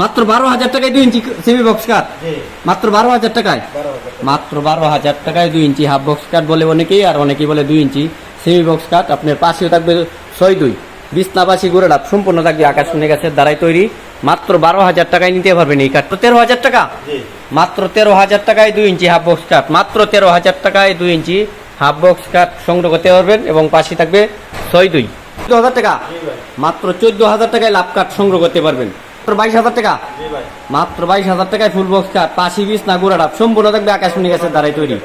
মাত্র বারো হাজার টাকায় দুই ইঞ্চি সেমি বক্স কাট মাত্র বারো হাজার টাকায়। মাত্র বারো হাজার টাকায় দুই ইঞ্চি হাফ বক্স কাট বলে অনেকেই আর অনেকেই বলে দুই ইঞ্চি সেমি বক্স কাট আপনার পাশেও থাকবে ছয় দুই। বিছনাবাসী ডাব সম্পূর্ণ থাকবে আকাশ আকাশমণি গাছের দ্বারাই তৈরি। মাত্র বারো হাজার টাকায় নিতে পারবেন এই কাঠ তেরো হাজার টাকা? মাত্র তেরো হাজার টাকায় দুই ইঞ্চি হাফ বক্স কাট মাত্র তেরো হাজার টাকায় দুই ইঞ্চি হাফ বক্স কাট সংগ্রহ করতে পারবেন এবং পাশে থাকবে ছয় দুই। চোদ্দ হাজার টাকা? মাত্র চোদ্দ হাজার টাকায় লাভ কাট সংগ্রহ করতে পারবেন। মাত্র বাইশ হাজার টাকা। মাত্র বাইশ হাজার টাকায় ফুল বক্স কাট পাশি বিষ না গুড়া ডাব সম্পূর্ণ থাকবে আকাশমণি গাছের দ্বারাই তৈরি।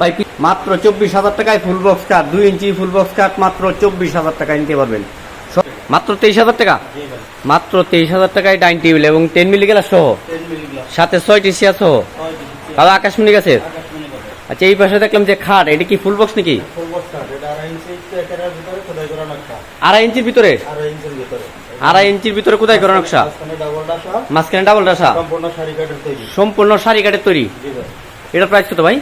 ভাই মাত্র চব্বিশ হাজার টাকায় ফুল বক্স কাট দুই ইঞ্চি ফুল বক্স কাট মাত্র চব্বিশ হাজার টাকায় নিতে পারবেন। মাত্র তেইশ হাজার টাকা? মাত্র তেইশ হাজার টাকায় ডাইন টেবিল এবং টেন মিলি গেলা সহ? সাথে ছয়টি চেয়ার সহ? তাহলে আকাশমণি গাছের? করে আচ্ছা এই পাশে দেখলাম যে খাট এটা কি ফুল বক্স নাকি? আড়াই ইঞ্চির ভিতরে। আড়াই ইঞ্চির ভিতরে কোথায় করা নকশা? মাঝখানে ডাবল ডাসা সম্পূর্ণ শাড়ি কাঠের তৈরি। এটার প্রাইস কত ভাই?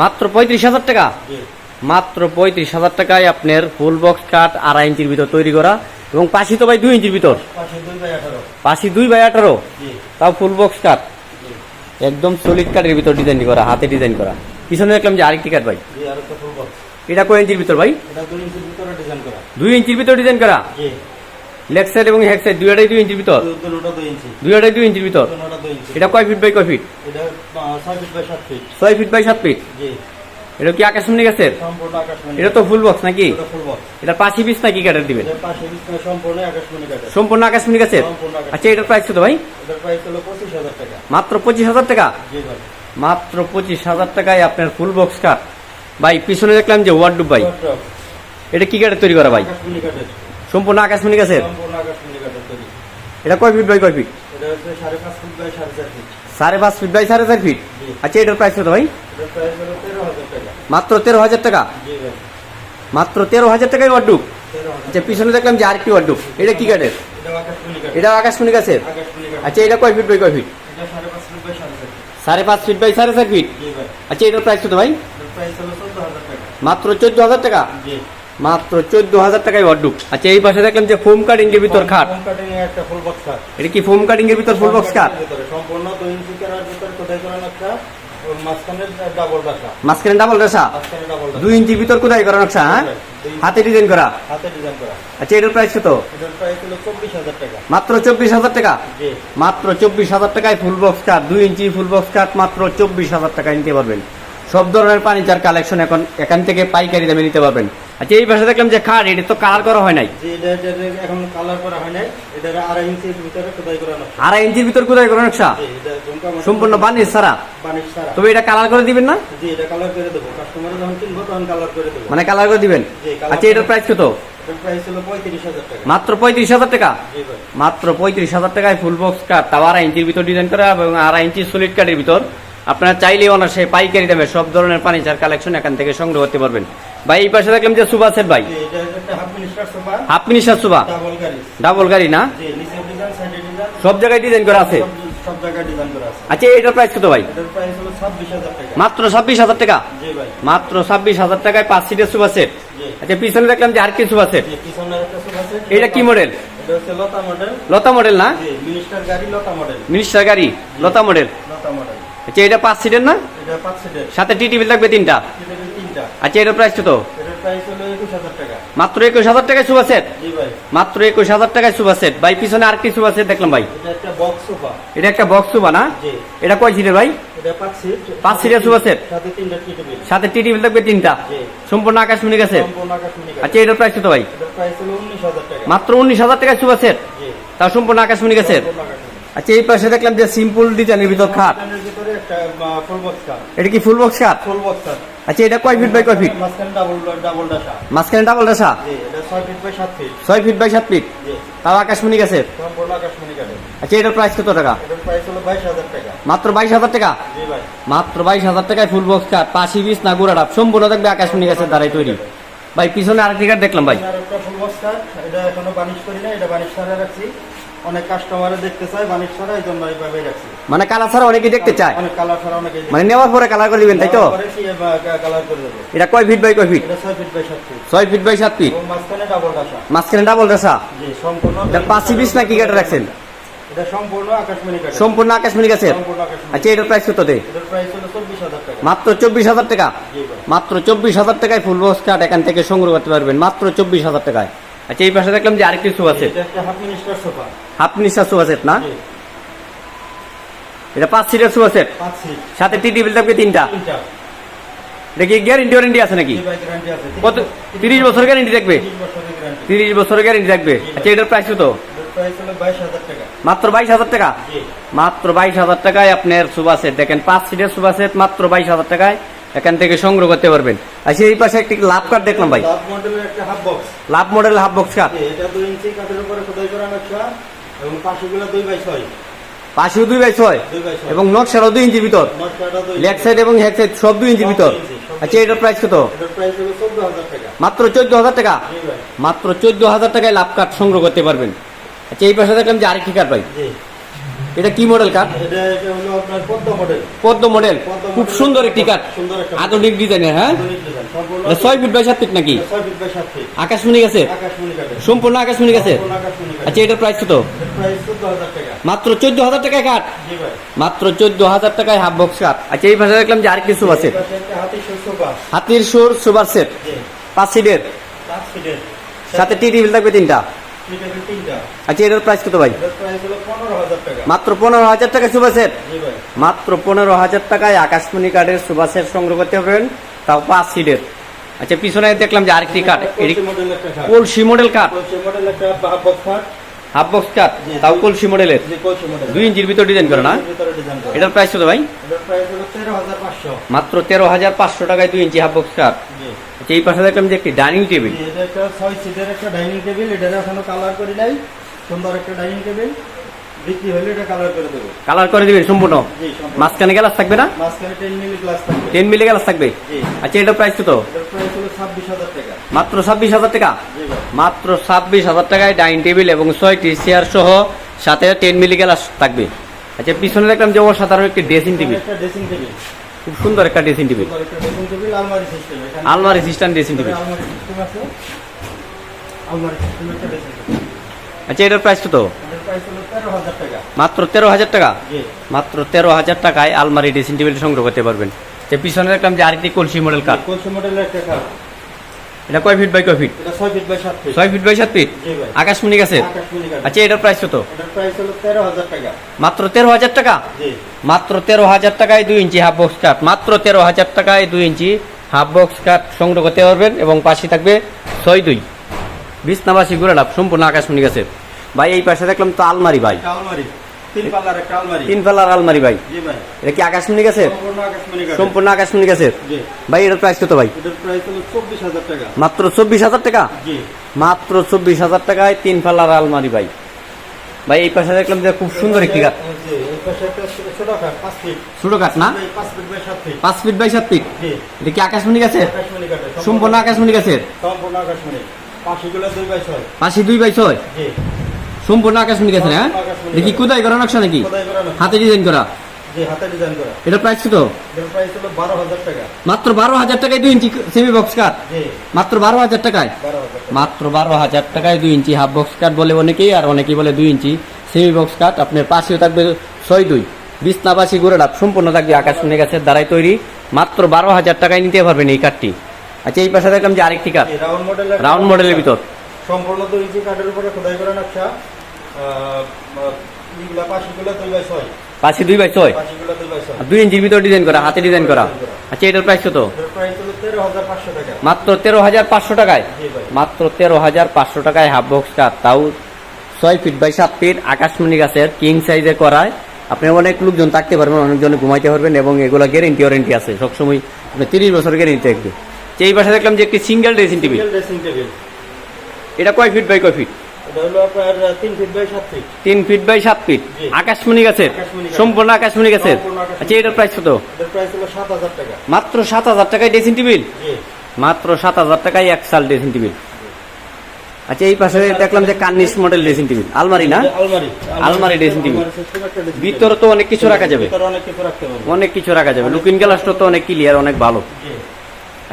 মাত্র পঁয়ত্রিশ হাজার টাকা? মাত্র পঁয়ত্রিশ হাজার টাকায় আপনার ফুল বক্স কাঠ আড়াই ইঞ্চির ভিতর তৈরি করা। এবং পাশি তো ভাই দুই ইঞ্চির ভিতর? পাশে দুই বাই আঠারো। পাশি দুই বাই আঠারো? তাও ফুল বক্স কাঠ একদম সলিড কাঠের ভিতর ডিজাইন করা হাতে ডিজাইন করা। পিছনে দেখলাম যে আরেকটি কাঠ ভাই। এটা কয় ইঞ্চির ভিতর ভাই? দুই ইঞ্চির ভিতরে ডিজাইন করা। লেগ সাইড এবং হেড সাইড দুইটাই দুই ইঞ্চির ভিতর? দুইটাই দুই ইঞ্চির ভিতর? এটা কয় ফিট বাই কয় ফিট ছয় ফিট বাই সাত ফিট ছয় ফিট বাই সাত ফিট এটা কি আকাশমণি গাছের সম্পূর্ণ আকাশমণি এটা তো ফুল বক্স নাকি? এটা পাশি পিস নাকি কাঠের দিবেন? সম্পূর্ণ আকাশমণি সম্পূর্ণ আকাশমণি গাছের আচ্ছা এটার প্রাইস কত ভাই? মাত্র পঁচিশ হাজার টাকা? মাত্র পঁচিশ হাজার টাকায় আপনার ফুল বক্স কাঠ ভাই পিছনে দেখলাম যে ওয়ার্ডুব ভাই। এটা কি কাঠের তৈরি করা ভাই? সম্পূর্ণ আকাশমণি গাছের এটা কয় ফিট বাই কয় ফিট সাড়ে পাঁচ ফিট বাই সাড়ে চার ফিট আচ্ছা এটার প্রাইস কত ভাই? মাত্র তেরো হাজার টাকা? মাত্র তেরো হাজার টাকায় তেরো হাজার আচ্ছা পিছনে দেখলাম যে আরেকটি ওয়ার্ডুব এটা কি কাঠের? এটা আকাশমণি কাঠের। এটা আকাশমণি গাছের আচ্ছা এটা কয় ফিট বাই কয় ফিট সাড়ে পাঁচ ফিট বাই সাড়ে চার ফিট আচ্ছা এটার প্রাইস কত ভাই? মাত্র চোদ্দ হাজার টাকা। মাত্র চোদ্দ হাজার টাকায় ওয়ার্ডুব আচ্ছা এই পাশে দেখলাম যে ফোম কাটিং এর ভিতর খাট। বক্স কাঠ এটা কি ফোম কাটিং এর ভিতর ফুল বক্স কাট ভিতরে সম্পূর্ণ দুই ইঞ্চি কেরার ভিতরে খোদাই করা নকশা মাঝখানে ডাবল দুই ইঞ্চির ভিতর কোথায় করা নকশা হ্যাঁ? হাতে ডিজাইন করা? হাতে ডিজাইন করা। আচ্ছা এটার প্রাইস কত? মাত্র চব্বিশ হাজার টাকা? মাত্র চব্বিশ হাজার টাকায় ফুল বক্স কাট দুই ইঞ্চি ফুল বক্স কাট মাত্র চব্বিশ হাজার টাকায় নিতে পারবেন। সব ধরনের ফার্নিচার কালেকশন এখন এখান থেকে পাইকারি দামে নিতে পারবেন। আচ্ছা এই পাশে দেখলাম যে খাট এটা তো কালার করা হয় নাই? এখন কালার করা হয় নাই। এটা আড়াই ইঞ্চির ভিতরে খোদাই করা আড়াই ইঞ্চির ভিতর করা নকশা? সম্পূর্ণ বানিশ ছাড়া? তবে এটা কালার করে দিবেন না? জি এটা কালার করে দেবো। কাস্টমার যখন কিনবো তখন কালার করে দেবো। মানে কালার করে দিবেন? আচ্ছা এটার প্রাইস কত? মাত্র পঁয়ত্রিশ হাজার টাকা? মাত্র পঁয়ত্রিশ হাজার টাকায় ফুল বক্স কাট তাও আড়াই ইঞ্চির ভিতর ডিজাইন করা এবং আড়াই ইঞ্চি সলিড কাঠের ভিতর। আপনারা চাইলে অনার্সে পাইকারি দামে সব ধরনের ফার্নিচার কালেকশন এখান থেকে সংগ্রহ করতে পারবেন। ভাই এই পাশে দেখলাম যে সুবা সেট ভাই। হাফ মিনিস্টার সুবা ডাবল গাড়ি। না? সব জায়গায় ডিজাইন করা আছে? আচ্ছা এটার প্রাইস কত ভাই? মাত্র ছাব্বিশ হাজার টাকা? মাত্র ছাব্বিশ হাজার টাকায় পাঁচ সিটের সুবা সেট আচ্ছা পিছনে দেখলাম যে আর কি সুবা সেট এটা কি মডেল লতা মডেল লতা মডেল না? মিনিস্টার গাড়ি লতা মডেল মিনিস্টার গাড়ি লতা মডেল লতা মডেল আচ্ছা এটা পাঁচ সিটের না? এটা পাঁচ সিটের সাথে টি টিভি থাকবে তিনটা? তিনটা। আচ্ছা এটার প্রাইস কত? এটার প্রাইস হলো একুশ হাজার টাকা। মাত্র একুশ হাজার টাকায় সুবা সেট? জি ভাই। মাত্র একুশ হাজার টাকায় সুবা সেট। ভাই পিছনে আর কি সুবা সেট দেখলাম ভাই? এটা একটা বক্স সোফা এটা একটা বক্স না? জি। এটা কয় সিটের ভাই? এটা পাঁচ সিট পাঁচ সিটের সোফা সেট। সাথে তিনটা টি টেবিল। সাথে টি টিভি থাকবে তিনটা? জি। সম্পূর্ণ আকাশমণি গেছে সম্পূর্ণ আকাশমণি গাড়ি আচ্ছা এটার প্রাইস কত ভাই? এটার প্রাইস হলো উনিশ হাজার টাকা। মাত্র উনিশ হাজার টাকায় সুবা সেট? জি। তাও সম্পূর্ণ আকাশমণি গেছে সম্পূর্ণ আকাশমণি। আচ্ছা এই পাশে দেখলাম যে সিম্পল ডিজাইনের ভিতর খাট। এটা কি ফুল বক্স খাট? ফুল বক্স কার আচ্ছা এটা কয় ফিট বাই কয় ফিট মাঝখানে ডাবল ডাবল ডাসা মাঝখানে ডাবল রেসা জি এটা ছয় ফিট বাই সাত ফিট তাও আকাশমণি গেছে আচ্ছা এটার প্রাইস কত টাকা? মাত্র বাইশ হাজার টাকা? জি ভাই। মাত্র বাইশ হাজার টাকায় ফুল বক্স কাট পাশি বিশ না গুড়া ডাব সম্পূর্ণ থাকবে আকাশমণি গাছের দ্বারাই তৈরি। ভাই পিছনে আরেকটি কাঠ দেখলাম ভাই। ফুল বক্স কার এটা এখনও বানিশ করি না এটা বানিশ রাখছি। অনেক কাস্টমারে দেখতে চায় বানিশ ছাড়া এই জন্য এইভাবে রাখছি। মানে কালার ছাড়া অনেকেই দেখতে চায়? অনেক কালার ছাড়া অনেকে মানে নেওয়ার পরে কালার করে দিবেন তাই তো? কালার করে দেবো। এটা কয় ফিট বাই কয় ফিট এটা ফিট বাই ফিট ছয় ফিট বাই সাত ফিট মাঝখানে ডাবল ডাসা মাঝখানে ডাবল রেসা জি সম্পূর্ণ এটা কাটে রাখছেন? এটা সম্পূর্ণ আকাশমণি কাঠের। সম্পূর্ণ আকাশমণি গাছের আচ্ছা এটার প্রাইস কত দে? এটার প্রাইস হলো টাকা। মাত্র চব্বিশ হাজার টাকা? মাত্র চব্বিশ হাজার টাকায় ফুল বক্স এখান থেকে সংগ্রহ করতে পারবেন। মাত্র চব্বিশ হাজার টাকায়। আচ্ছা এই পাশে দেখলাম যে আরেকটি শু আছে। এটা একটা হাফ মিনিস্টার সোফা। হাফ নিঃশ্বাস শু আছে না? এটা পাঁচ সিটের পাঁচ সিট। সাথে টি টেবিল থাকবে তিনটা? এটা কি গ্যারেন্টি ওয়ারেন্টি আছে নাকি? কত তিরিশ বছর গ্যারেন্টি থাকবে? তিরিশ বছরের গ্যারান্টি থাকবে? আচ্ছা এটার প্রাইস টাকা। মাত্র বাইশ হাজার টাকা? মাত্র বাইশ হাজার টাকায় আপনার সুবা সেট। দেখেন পাঁচ সিটের সুবা সেট মাত্র বাইশ হাজার টাকায় এখান থেকে সংগ্রহ করতে পারবেন। আচ্ছা এই পাশে একটি লাভ কার্ড দেখলাম ভাই। লাভ মডেলের half box love model half box card এটা দুই ইঞ্চি কাঠের উপরে খোদাই করা নকশা এবং পাশেগুলো দুই বাই ছয়। পাশেও দুই বাই ছয়? এবং নকশারও দুই ইঞ্চি ভিতর? লেগ সাইড এবং হেড সাইড সব দুই ইঞ্চি ভিতর? আচ্ছা এটার প্রাইস কত? মাত্র চোদ্দ হাজার টাকা? মাত্র চোদ্দ হাজার টাকায় লাভ কার্ড সংগ্রহ করতে পারবেন। আচ্ছা এই পাশে দেখলাম যে আরেকটি ভাই। জি। এটা কি মডেল আপনার পদ্ম মডেল খুব সুন্দর একটি সুন্দর আধুনিক ডিজাইনের হ্যাঁ? ছয় ফিট বাই সাত ফিট নাকি? আকাশমণি গেছে? সম্পূর্ণ আকাশমণি গেছে? আচ্ছা এটার প্রাইস কত? মাত্র চোদ্দ হাজার টাকায় কাঠ মাত্র চোদ্দ হাজার টাকায় হাফ বক্স কাঠ আচ্ছা এই পাশে দেখলাম যে আরেকটি সুপার সেট হাতির সুর সুপার সেট পাঁচ সিটের সাথে টি টেবিল থাকবে তিনটা। আচ্ছা এটার প্রাইস কত ভাই? মাত্র পনেরো হাজার টাকা সুপার সেট মাত্র পনেরো হাজার টাকায় আকাশমণি কাঠের সুপার সেট সংগ্রহ করতে পারবেন। তাও পাঁচ সিটের আচ্ছা পিছনে দেখলাম যে আরেকটি কাঠ কলসি মডেল কাঠ হাফ বক্স কাঠ তাও কলসি মডেলের দুই ইঞ্চির ভিতর ডিজাইন করে না? এটার প্রাইস কত ভাই? মাত্র তেরো হাজার পাঁচশো টাকায় দুই ইঞ্চি হাফ বক্স কাঠ আচ্ছা এই পাশে দেখলাম যে একটি ডাইনিং টেবিল ছয় সিটের একটা ডাইনিং টেবিল এটা এখনও কালার করি নাই। সুন্দর একটা ডাইনিং টেবিল বিক্রি হলে এটা কালার করে দেবো। কালার করে দিবেন সম্পূর্ণ? মাঝখানে গ্লাস থাকবে না? মাঝখানে টেন মিলি গ্লাস থাকবে। টেন মিলি গ্লাস থাকবে? আচ্ছা এটার প্রাইস কত? এটার প্রাইস হলো টাকা। মাত্র ছাব্বিশ হাজার টাকা? মাত্র টাকায় ডাইনিং টেবিল এবং ছয়টি চেয়ার সহ সাথে টেন মিলি গ্লাস থাকবে। আচ্ছা পিছনে দেখলাম যে অসাধারণ একটি ড্রেসিং টেবিল একটা ড্রেসিং টেবিল খুব সুন্দর একটা ড্রেসিং টেবিল সুন্দর একটা ড্রেসিং টেবিল আলমারি সিস্টেম আলমারি সিস্টেম ড্রেসিং টেবিল আলমারি সিস্টেম আছে। আলমারি সিস্টেম একটা ড্রেসিং টেবিল আচ্ছা এটার প্রাইস কত? মাত্র তেরো হাজার টাকা? মাত্র তেরো হাজার টাকায় আলমারি ড্রেসিং টেবিল সংগ্রহ করতে পারবেন। যে পিছনে দেখলাম যে আরেকটি কলসি মডেল কাঠ কলসি মডেলের একটা এটা কয় ফিট বাই কয় ফিট ছয় ফিট বাই সাত ফিট আকাশমণি গাছে আচ্ছা এটার প্রাইস কত? মাত্র তেরো হাজার টাকা? মাত্র তেরো হাজার টাকায় দুই ইঞ্চি হাফ বক্স কাঠ মাত্র তেরো হাজার টাকায় দুই ইঞ্চি হাফ বক্স কাঠ সংগ্রহ করতে পারবেন এবং পাশে থাকবে ছয় দুই। বিছনাবাসী গুড়ালাপ সম্পূর্ণ আকাশমণি গাছের ভাই এই পাশে দেখলাম তো আলমারি ভাই। আলমারি তিন পাল্লার আলমারি। ভাই। এটা কি আকাশমণি গাছের সম্পূর্ণ আকাশমণি জি। ভাই এটার প্রাইস কত ভাই? মাত্র চব্বিশ হাজার টাকা? মাত্র চব্বিশ হাজার টাকায় তিন আলমারি ভাই। ভাই এই পাশে দেখলাম যে খুব সুন্দর একটি ছোট- কাঠ না? পাঁচ ফিট বাই সাত ফিট। এটা কি আকাশমণি গাছের সম্পূর্ণ আকাশমণি গাছের সম্পূর্ণ আকাশমণি পাশে দুই বাই ছয়। সম্পূর্ণ আকাশমণি গাছের হ্যাঁ দেখি। কোথায় করা নকশা নাকি। হাতে ডিজাইন করা? এটা প্রাইস কত? মাত্র বারো হাজার টাকায় দুই ইঞ্চি সেমি বক্স জি। মাত্র বারো হাজার টাকায়? মাত্র বারো হাজার টাকায় দুই ইঞ্চি হাফ বক্স কাঠ বলে অনেকেই আর অনেকেই বলে দুই ইঞ্চি সেমি বক্স কাঠ আপনার পাশেও থাকবে ছয় দুই। বিছনাবাসী সম্পূর্ণ থাকবে আকাশমণি গাছের দ্বারাই তৈরি। মাত্র বারো হাজার টাকায় নিতে পারবেন এই কাঠটি আচ্ছা এই পাশে দেখলাম যে আরেকটি কাঠ রাউন্ড মডেলের রাউন্ড মডেলের ভিতর। সম্পূর্ণ দুই ইঞ্চি কাঠের উপরে খোদাই করা নকশা। পাশে দুই বাই ছয়। দুই বাই ছয়? দুই ইঞ্চির ভিতর ডিজাইন করা হাতে ডিজাইন করা। আচ্ছা এটার প্রাইস কত? মাত্র তেরো হাজার পাঁচশো টাকায়? জি ভাই। মাত্র তেরো হাজার পাঁচশো টাকায় হাফ বক্সটা তাও ছয় ফিট বাই সাত ফিট আকাশমণি গাছের কিং সাইজে করায়। আপনি অনেক লোকজন থাকতে পারবেন অনেকজনে ঘুমাইতে পারবেন এবং এগুলো গ্যারেন্টি ওয়ারেন্টি আছে। সবসময় আপনি তিরিশ বছর গ্যারেন্টি থাকবে। যে এই পাশে দেখলাম যে একটি single dressing table dressing table এটা কয় ফিট বাই কয় ফিট তিন ফিট বাই সাত ফিট। আকাশমণি গাছের? সম্পূর্ণ আকাশমণি গাছের? আচ্ছা এটার প্রাইস কত? মাত্র সাত হাজার টাকায় ড্রেসিং টেবিল মাত্র সাত হাজার টাকায় এক সাল ড্রেসিং টেবিল আচ্ছা এই পাশে দেখলাম যে কার্নিশ মডেল ড্রেসিং টেবিল আলমারি না? আলমারি। একটা dressing ভিতরে তো অনেক কিছু রাখা যাবে। অনেক কিছু রাখা যাবে। লুকিং গ্লাসটা তো অনেক ক্লিয়ার অনেক ভালো।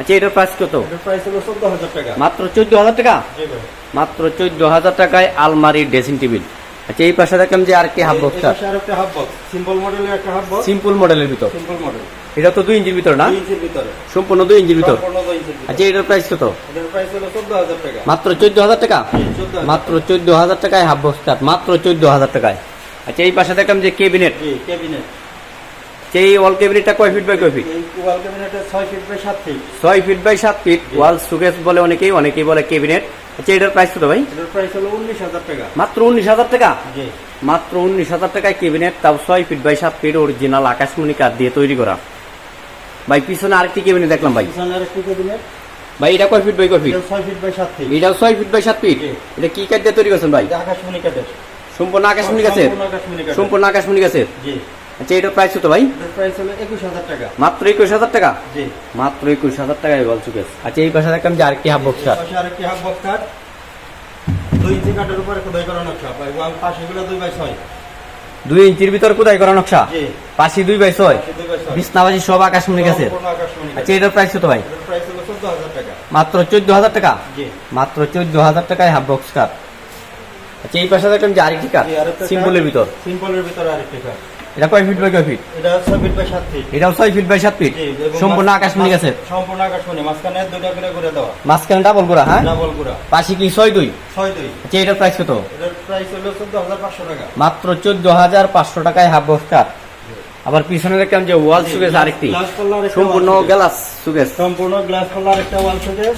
আচ্ছা এটার প্রাইস কত? প্রাইস হাজার টাকা। মাত্র চোদ্দ হাজার টাকা মাত্র চোদ্দ হাজার টাকায় আলমারি ড্রেসিং টেবিল আচ্ছা এই পাশে দেখলাম যে আরেকটি হাফ বক্স এই পাশে হাফ বক্স সিম্পল মডেলের একটা হাফ বক্স সিম্পল মডেলের ভিতর। সিম্পল মডেল এটা তো দুই ইঞ্চির ভিতর না? সম্পূর্ণ দুই ইঞ্চির ভিতর। আচ্ছা এটার প্রাইস কত? মাত্র চোদ্দ হাজার টাকা। মাত্র চোদ্দ হাজার টাকায় হাফ বক্স মাত্র চোদ্দ হাজার টাকায়। আচ্ছা এই পাশে দেখলাম যে কেবিনেট জি ক্যাবিনেট ওয়াল কেবিনেটটা কয় ফিট বাই কয় ফিট ওয়াল ক্যাবিনেটের ছয় feet by feet feet by feet wall showcase বলে অনেকেই অনেকেই বলে কেবিনেট আচ্ছা এটার প্রাইস কত ভাই? এটার প্রাইস হলো উনিশ হাজার টাকা। মাত্র উনিশ হাজার টাকা? জি। মাত্র টাকায় কেবিনেট তাও ফিট বাই ফিট অরিজিনাল আকাশমণি কাঠ দিয়ে তৈরি করা। ভাই পিছনে আরেকটি কেবিনেট দেখলাম ভাই। পিছনে আরেকটি ক্যাবিনেট ভাই এটা কয় ফিট বাই কয় ফিট এটা ছয় ফিট বাই সাত ফিট এটাও ছয় ফিট বাই সাত ফিট এটা কি কাঠ দিয়ে তৈরি করছেন ভাই? এটা আকাশমণি কাঠের। সম্পূর্ণ আকাশমণি গাছের সম্পূর্ণ আকাশমণি কাঠের। সম্পূর্ণ আকাশমণি গাছের জি। আচ্ছা এটার প্রাইস কত ভাই? প্রাইস হলো একুশ হাজার টাকা। মাত্র একুশ হাজার টাকা? জি। মাত্র একুশ হাজার টাকায় বল সুকেস আচ্ছা এই পাশে দেখলাম যে আরেকটি হাফ বক্স পাশে আরেকটি হাফ বক্স কাঠ দুই ইঞ্চি কাঠের উপরে খোদাই করা নকশা। পাই ওয়াল পাশে গুলো দুই বাই ছয়। দুই ইঞ্চির ভিতর কোথায় করা নকশা? জি। পাশি দুই বাই ছয়। পাশে দুই বাই ছয়। বিছনাবাজি সব আকাশমণি গাছের সম্পূর্ণ আচ্ছা এটার প্রাইস কত ভাই? এটার প্রাইস হলো টাকা। মাত্র চোদ্দ হাজার টাকা? জি। মাত্র চোদ্দ হাজার টাকায় হাফ বক্স আচ্ছা এই পাশে দেখলাম যে আরেকটি কাঠ সিম্পলের ভিতর। সিম্পলের ভিতরে আরেকটি কাঠ এটা কয় ফিট বাই কয় ফিট? এটা ছয় ফিট বাই সাত ফিট। এটাও ছয় ফিট বাই সাত ফিট? জি, এবং সম্পূর্ণ আকাশমণি গাছের সম্পূর্ণ আকাশমণি মাঝখানে দুটা করে করে দেওয়া। মাঝখানে ডাবল করা হ্যাঁ? ডাবল গুড়া পাশি কি ছয় দুই? ছয় দুই। আচ্ছা এটার প্রাইস কত? এটার প্রাইস হলো চোদ্দ হাজার পাঁচশো টাকা। মাত্র চোদ্দ হাজার পাঁচশো টাকায় হাফ কাঠ আবার পিছনে দেখলাম যে ওয়াল সুকেস আরেকটি। সম্পূর্ণ গ্লাস সুকেস সম্পূর্ণ গ্লাস কলার একটা wall five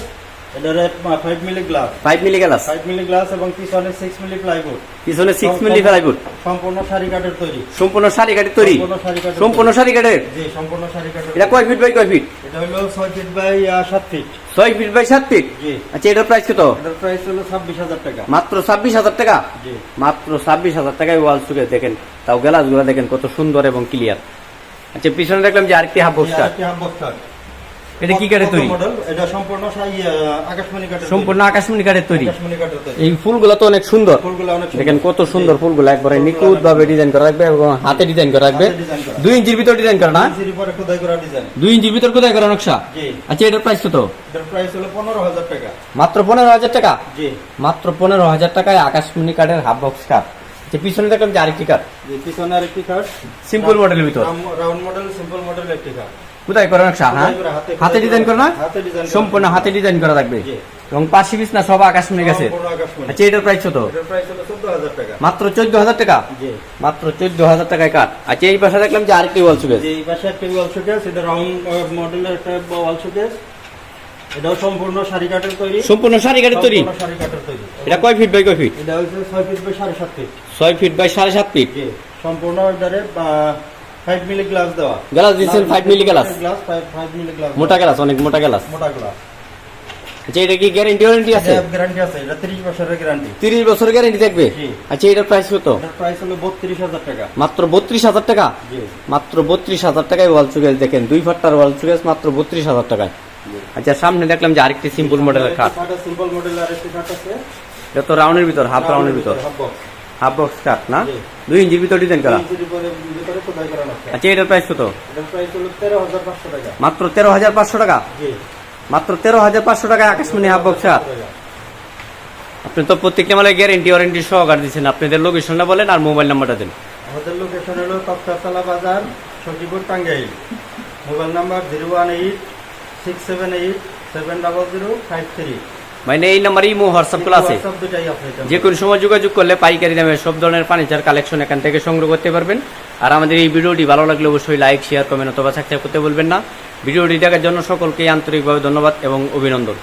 milli glass milli glass milli glass এবং পিছনে মিলি প্লাইউড পিছনে মিলি ফ্লাইউড সম্পূর্ণ শাড়ি কাঠের তৈরি। সম্পূর্ণ শাড়ি কাঠের তৈরি। সম্পূর্ণ শাড়ি কাঠের সম্পূর্ণ শাড়ি কাঠের। তৈরি। জি সম্পূর্ণ শাড়ি কাঠের এটা কয় ফিট বাই কয় ফিট এটা হলো ছয় ফিট বাই সাত ফিট ছয় ফিট বাই সাত ফিট আচ্ছা এটার প্রাইস কত? এটার প্রাইস হলো ছাব্বিশ হাজার টাকা। মাত্র ছাব্বিশ হাজার টাকা? মাত্র ছাব্বিশ হাজার টাকায় ওয়াল দেখেন। তাও গ্লাসগুলো দেখেন কত সুন্দর এবং ক্লিয়ার আচ্ছা পিছনে দেখলাম যে আরেকটি হাফ আরেকটি হাফ কাঠ। এটা কি কাঠের তৈরি? মডেল এটা সম্পূর্ণ আকাশমণি কাঠের সম্পূর্ণ আকাশমণি কাঠের তৈরি। এই ফুলগুলো তো অনেক সুন্দর। ফুলগুলো অনেক সুন্দর। দেখেন কত সুন্দর ফুলগুলো একবারে নিখুঁত ভাবে ডিজাইন করা রাখবে এবং হাতে ডিজাইন করা রাখবে। দুই ইঞ্চির ভিতর ডিজাইন করা না? দুই ইঞ্চির ভিতর কোথায় করা নকশা? আচ্ছা এটার প্রাইস কত? মাত্র পনেরো হাজার টাকা? মাত্র পনেরো হাজার টাকায় আকাশমণি কাঠের হাফ বক্স কাঠ যে পিছনে দেখলাম যে আরেকটি কাঠ পিছনে আরেকটি কাঠ সিম্পল মডেলের ভিতর। রাউন্ড মডেল সিম্পল মডেল একটি কাঠ কোথায় করা? নকশা হ্যাঁ হাতে- ডিজাইন করা না। সম্পূর্ণ হাতে ডিজাইন করা থাকবে। এবং পাশি বিছনা সব আকাশমণি গেছে। আচ্ছা এটার প্রাইস কত? মাত্র চোদ্দ হাজার টাকা। মাত্র চোদ্দ হাজার টাকায় কাঠ। আচ্ছা এই পাশে দেখলাম যে আরেকটি ওয়াল সুকেস এই পাশে একটা ওয়াল শোকেস এটা রাউন্ড মডেলের একটা ওয়াল এটাও সম্পূর্ণ শাড়ি কাঠের তৈরি। সম্পূর্ণ শাড়ি কাঠের তৈরি? সম্পূর্ণ তৈরি। এটা কয় ফিট বাই কয় ফিট এটা হচ্ছে ছয় ফিট বাই সাড়ে সাত ফিট ছয় ফিট বাই সাড়ে সাত ফিট জি। সম্পূর্ণ এটারে ফাইভ মিলি গ্লাস দেওয়া। গ্লাস দিচ্ছেন five milli glass glass five milli glass মোটা গ্লাস অনেক মোটা গ্লাস মোটা গ্লাস আচ্ছা এটা কি গ্যারেন্টি ওয়ারেন্টি আছে? গ্যারান্টি আছে এটা তিরিশ বছরের গ্যারান্টি তিরিশ বছর গ্যারেন্টি থাকবে? আচ্ছা এটার প্রাইস কত? এটার প্রাইস হলো বত্রিশ হাজার টাকা। মাত্র টাকা? জি। টাকায় ওয়াল সুকেস দেখেন দুই ফাট্টার ওয়াল সুকেস মাত্র বত্রিশ হাজার টাকায়। আচ্ছা সামনে দেখলাম যে আরেকটি সিম্পল মডেলের খাট সিম্পল মডেল আর একটি খাট আছে। এটা তো রাউন্ডের ভিতর হাফ রাউন্ডের ভিতর। Half box half box cut না? দুই ইঞ্চির ভিতর ডিজাইন করা? আচ্ছা এটার প্রাইস কত? তেরো হাজার পাঁচশো টাকা। মাত্র তেরো হাজার পাঁচশো টাকা? মাত্র তেরো হাজার পাঁচশো টাকায় আকাশমণি হাফ বক্স কাট আপনি তো প্রত্যেকটা মালে গ্যারেন্টি ওয়ারেন্টি সহকার দিচ্ছেন। আপনাদের লোকেশনটা বলেন আর মোবাইল নাম্বারটা দেন। আমাদের লোকেশন হলো Taktatala Bazar Sajipur Tangail. Mobile number zero one eight six seven eight seven double zero five three মানে এই নাম্বারই মো হোয়াটসঅ্যাপ খোলা আছে। যে কোনো সময় যোগাযোগ করলে পাইকারি দামে সব ধরনের ফার্নিচার কালেকশন এখান থেকে সংগ্রহ করতে পারবেন। আর আমাদের এই ভিডিওটি ভালো লাগলে অবশ্যই লাইক শেয়ার কমেন্ট অথবা সাবস্ক্রাইব করতে বলবেন না। ভিডিওটি দেখার জন্য সকলকে আন্তরিকভাবে ধন্যবাদ এবং অভিনন্দন।